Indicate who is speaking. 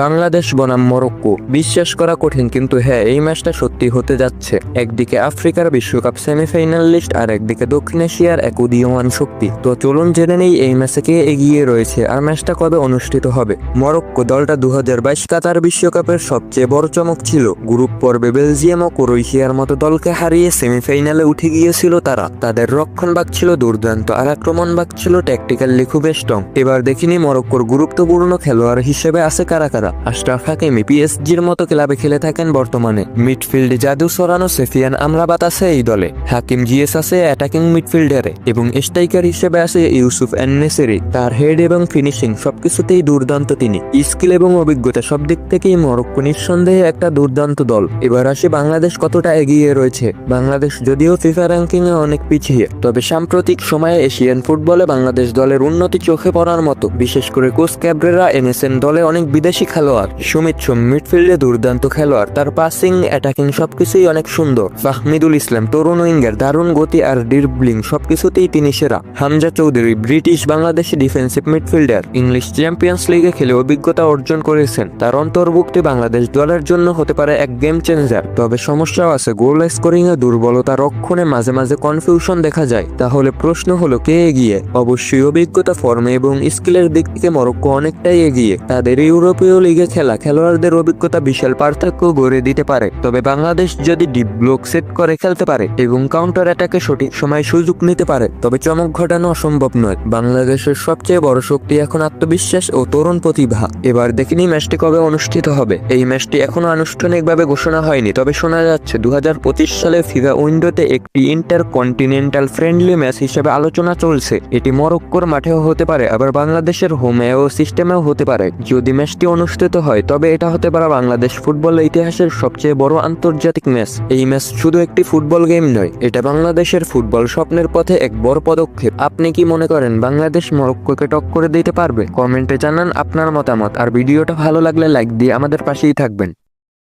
Speaker 1: বাংলাদেশ বনাম মরক্কো। বিশ্বাস করা কঠিন, কিন্তু হ্যাঁ এই ম্যাচটা সত্যি হতে যাচ্ছে। একদিকে আফ্রিকার বিশ্বকাপ সেমিফাইনাল লিস্ট, আর একদিকে দক্ষিণ এশিয়ার এক উদীয়মান শক্তি। তো চলুন জেনে নেই এই ম্যাচে কে এগিয়ে রয়েছে, আর ম্যাচটা কবে অনুষ্ঠিত হবে? মরক্কো দলটা দু কাতার বিশ্বকাপের সবচেয়ে বড় চমক ছিল। গ্রুপ পর্বে বেলজিয়াম ও ক্রোয়েশিয়ার মতো দলকে হারিয়ে সেমিফাইনালে উঠে গিয়েছিল তারা। তাদের রক্ষণভাগ ছিল দুর্দান্ত, আর আক্রমণ আক্রমণভাগ ছিল ট্যাকটিক্যালি খুব স্ট্রং এবার দেখিনি মরক্কোর গুরুত্বপূর্ণ খেলোয়াড় হিসেবে আছে কারা। আশরাফ হাকিমি পিএসজির মতো ক্লাবে খেলে থাকেন বর্তমানে। মিডফিল্ডে জাদু সরানো সেফিয়ান আমরাবাত আছে এই দলে। হাকিম জিএস আছে অ্যাটাকিং মিডফিল্ডারে এবং স্ট্রাইকার হিসেবে আছে ইউসুফ এননেসেরি। তার হেড এবং ফিনিশিং সবকিছুতেই দুর্দান্ত তিনি। স্কিল এবং অভিজ্ঞতা সব দিক থেকেই মরক্কো নিঃসন্দেহে একটা দুর্দান্ত দল। এবার আসে বাংলাদেশ কতটা এগিয়ে রয়েছে। বাংলাদেশ যদিও ফিফা র্যাঙ্কিং এ অনেক পিছিয়ে, তবে সাম্প্রতিক সময়ে এশিয়ান ফুটবলে বাংলাদেশ দলের উন্নতি চোখে পড়ার মতো। বিশেষ করে কোচ ক্যাবরেরা এনেছেন দলে অনেক বিদেশি খেলোয়াড়। সুমিত সোম মিডফিল্ডে দুর্দান্ত খেলোয়াড়। তার পাসিং অ্যাটাকিং সবকিছুই অনেক সুন্দর। ফাহমিদুল ইসলাম তরুণ উইঙ্গার দারুণ গতি আর ডিরবলিং সবকিছুতেই তিনি সেরা। Hamza Chowdhury British Bangladeshi defensive midfielder English Champions লিগে খেলে অভিজ্ঞতা অর্জন করেছেন। তার অন্তর্ভুক্তি বাংলাদেশ দলের জন্য হতে পারে এক গেম চেঞ্জার তবে সমস্যাও আছে গোল স্কোরিং এ দুর্বলতা রক্ষণে মাঝে মাঝে কনফিউশন দেখা যায়। তাহলে প্রশ্ন হলো, কে এগিয়ে? অবশ্যই অভিজ্ঞতা ফর্মে এবং স্কিলের দিক থেকে মরক্কো অনেকটাই এগিয়ে। তাদের ইউরোপীয় লিগে খেলা, খেলোয়াড়দের অভিজ্ঞতা বিশাল পার্থক্য গড়ে দিতে পারে। তবে বাংলাদেশ যদি ডিপ ব্লক সেট করে খেলতে পারে এবং কাউন্টার অ্যাটাকে সঠিক সময় সুযোগ নিতে পারে, তবে চমক ঘটানো অসম্ভব নয়। বাংলাদেশের সবচেয়ে বড় শক্তি এখন আত্মবিশ্বাস ও তরুণ প্রতিভা। এবার দেখিনি ম্যাচটি কবে অনুষ্ঠিত হবে। এই ম্যাচটি এখনও আনুষ্ঠানিকভাবে ঘোষণা হয়নি, তবে শোনা যাচ্ছে দু হাজার পঁচিশ সালে ফিফা উইন্ডোতে একটি ইন্টার কন্টিনেন্টাল ফ্রেন্ডলি ম্যাচ হিসেবে আলোচনা চলছে। এটি মরক্কোর মাঠেও হতে পারে, আবার বাংলাদেশের হোমেও, সিস্টেমেও হতে পারে। যদি ম্যাচটি অনুষ্ঠিত হয়, তবে এটা হতে পারে বাংলাদেশ ফুটবল ইতিহাসের সবচেয়ে বড় আন্তর্জাতিক ম্যাচ। এই ম্যাচ শুধু একটি ফুটবল গেম নয়, এটা বাংলাদেশের ফুটবল স্বপ্নের পথে এক বড় পদক্ষেপ। আপনি কি মনে করেন বাংলাদেশ মরক্কোকে টক করে দিতে পারবে? কমেন্টে জানান আপনার মতামত, আর ভিডিওটা ভালো লাগলে লাইক দিয়ে আমাদের পাশেই থাকবেন।